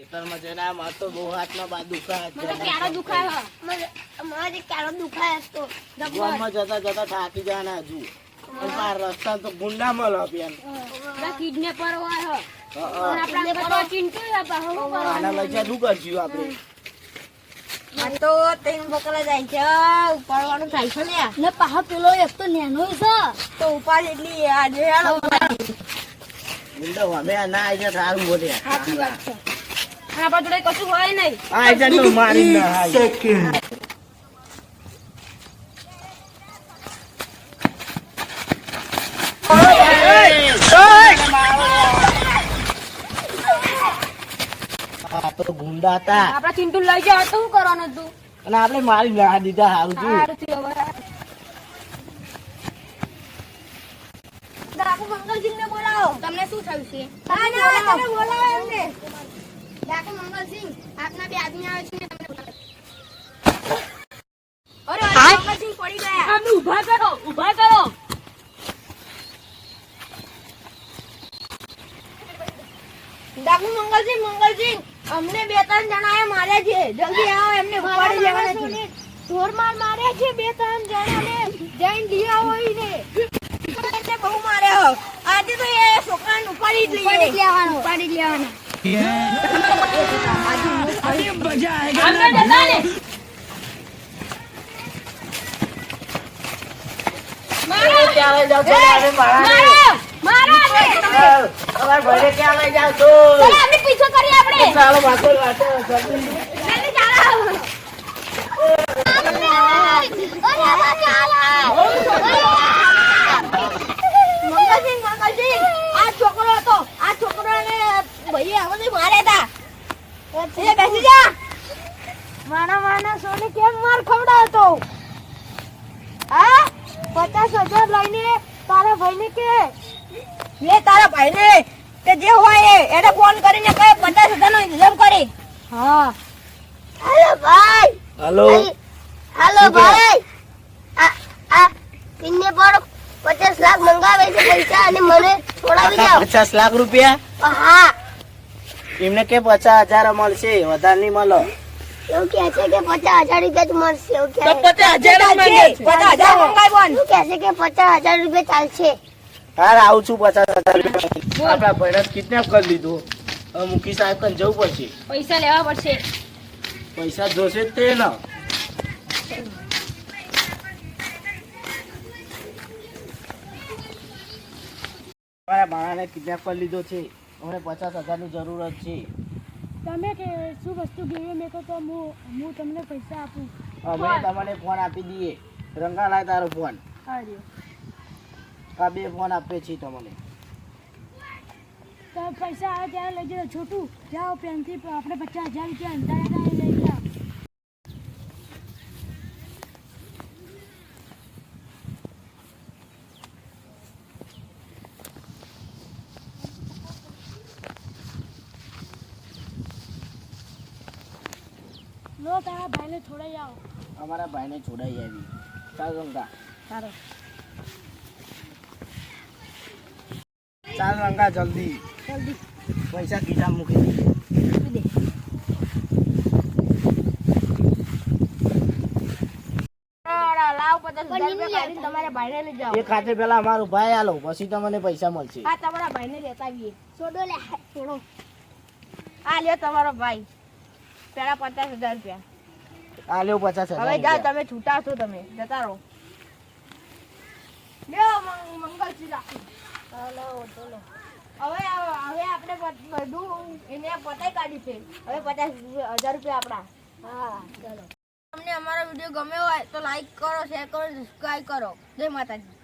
ખેતરમાં જઈને આ માર તો બહુ હાથમાં બા દુખાય મને ક્યારો દુખાય હ. મારે ક્યારો દુખાય તો ગામમાં જતા જતા થાકી જાય હજુ. પણ રસ્તા તો ગુંડા મળે બેન કિડનેપર હોય હ. હા, અને હા. આપણા ચિંટુ જ હતા હું આના લઈ શું કરશું આપણે. તો ત્રણ બકરા જાય છે. ઉપાડવાનું થાય છે ને ને પાહો પેલો એક તો નેનો છે. તો ઉપાડ એટલી આજે હાલો ગુંડા અમે ના આવી સારું બોલે. સાચી વાત છે. આપણા જોડે કશું હોય નહીં. આ મારી ના હાય. તો ગુંડા હતા આપણા ચિંટુ લઈ તો શું કરવાનું તું? અને આપણે મારી ના દીધા સારું થયું હવે. ડાકુ મંગલસિંહને બોલાવો. તમને શું થયું છે? ના બોલાવો એમને. ડાકુ મંગલસિંહ આપના બે આદમી આવે છે ને તમને અરે અરે મંગલસિંહ પડી ગયા. આમને ઊભા કરો ઊભા કરો. ડાકુ મંગલસિંહ મંગલસિંહ અમને બે ત્રણ જણાએ માર્યા છે. જલ્દી આવો એમને ઉપાડી લેવાના છે. ઢોર માર માર્યા છે બે ત્રણ જણાને. જઈને લઈ આવો હોય એટલે બહુ માર્યા આજે તો એ છોકરાને ઉપાડી જ લઈએ લેવાનો. ઉપાડી લેવાનો. જાઓ છો? ચલો આપણે પીછો કરીએ આપણે ચાલો વાંચો, વાંચો, જલ્દી. જલ્દી ચાલો મંગલસિંહ મંગલસિંહ આ છોકરો હતો આ છોકરાને ભાઈએ આમાંથી માર્યા હતા એ બેસી જા મારા સોને કેમ માર ખવડાવતો? હા? પચાસ હજાર લઈને તારા ભાઈને કે? લે તારા ભાઈને કે જે હોય એ એને ફોન કરીને કહે પચાસ હજારનો ઇન્તજામ કરી. હા. હેલો ભાઈ. હેલો. હેલો ભાઈ. આ આ કિન્ને પર પચાસ લાખ મંગાવે છે પૈસા અને મને છોડાવી જાઓ પચાસ લાખ રૂપિયા? હા. એમને કે પચાસ હજાર મળશે વધારે નહીં મળે. એવું કહે છે કે પચાસ હજાર રૂપિયા જ મળશે એવું કહે. પચાસ હજાર જ માંગે છે. પચાસ હજાર મંગાવ્યો એવું છે કે પચાસ હજાર રૂપિયા ચાલશે. હાર આવું છું પચાસ હજાર રૂપિયા. આપણા ભાઈને કિડનેપ કરી લીધું હવે મુકી સાહેબ કને જવું પડશે. પૈસા લેવા પડશે. પૈસા જોશે જ તે ને મારા બાળાને કિડનેપ કરી લીધો છે. અમને પચાસ હજારની જરૂરત છે. તમે કે શું વસ્તુ ગેવી મેં તો હું હું તમને પૈસા આપું. અમે તમને ફોન આપી દઈએ. રંગાલાય તારો ફોન આ બે ફોન આપે છે તમને. તમે પૈસા આવે ત્યારે લઈ જજો છોટું. જાઓ પેનથી આપણે પચાસ હજાર રૂપિયા અંધારે લઈ જાઓ લો તારા ભાઈને છોડાઈ આવો. અમારા ભાઈને છોડાઈ આવી. ચાલ રંગા. ચાલો ચાલ રંગા જલ્દી. જલ્દી. પૈસા કીધા મૂકી દે. તમારા ભાઈને લઈ જાઓ. એ ખાતે પેલા અમારું ભાઈ આલો પછી તમને પૈસા મળશે. હા તમારા ભાઈને લેતા આવીએ. છોડો લે છોડો. આ લ્યો તમારો ભાઈ. પેલા પચાસ હજાર રૂપિયા. આ લ્યો પચાસ હજાર હવે જાઓ. તમે છૂટા છો તમે. જતા રહો. લ્યો હવે હવે આપણે બધું એને પતાઈ કાઢ્યું છે. હવે પચાસ હજાર રૂપિયા આપણા. હા ચાલો. તમને અમારો વીડિયો ગમ્યો હોય તો લાઈક કરો શેર કરો સબસ્ક્રાઈબ કરો. જય માતાજી.